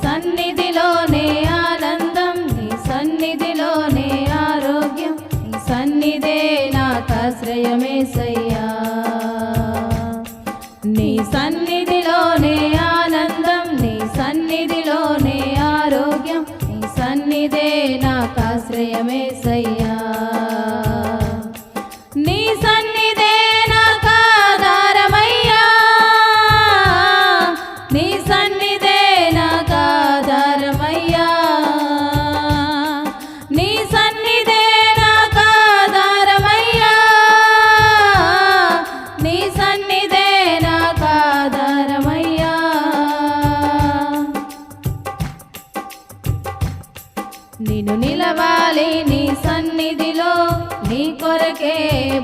సన్నిధిలోనే ఆనందం నీ సన్నిధిలోనే ఆరోగ్యం నీ సన్నిధే నాకాశ్రయమేసయ్యా నీ సన్నిధిలోనే ఆనందం నీ సన్నిధిలోనే ఆరోగ్యం నీ సన్నిధే నాకాశ్రయమేసయ్యా నీ సన్నిధే నాకాధారమయ్యా నీ సన్ని నేను నిలవాలి నీ సన్నిధిలో నీ కొరకే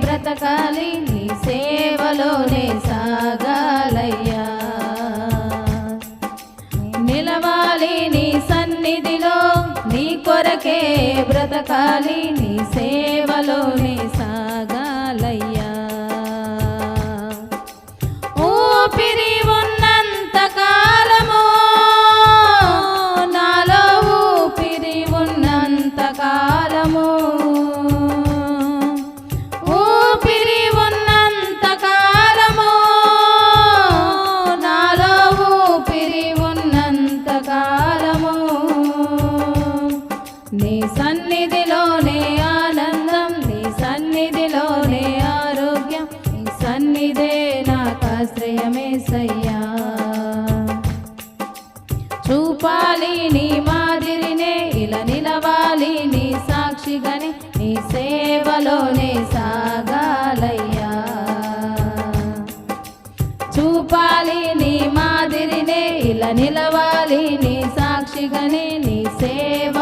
బ్రతకాలి నీ సేవలోనే సాగాలయ్యా. నిలవాలి నీ సన్నిధిలో నీ కొరకే బ్రతకాలి నీ సేవలోనే చూపాలి నీ మాదిరినే ఇలా నిలవాలి నీ సాక్షిగాని నీ సేవలోనే సాగాలయ్యా. చూపాలి నీ మాదిరినే ఇలా నిలవాలి నీ సాక్షిగాని నీ సేవ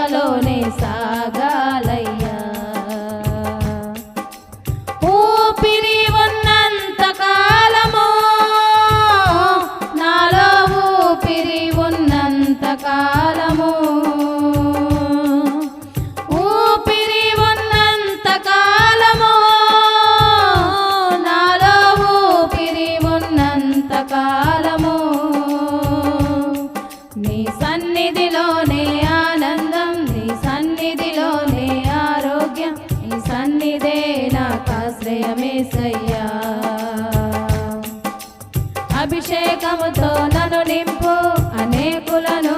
అభిషేకముతో నను నింపు. అనేకులను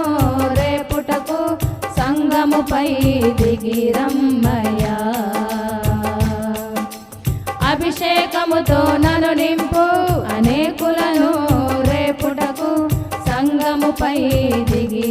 రేపుటకు సంగముపై దిగిరమ్మయ్యా అభిషేకముతో నను నింపు. అనేకులను రేపుటకు సంగముపై దిగి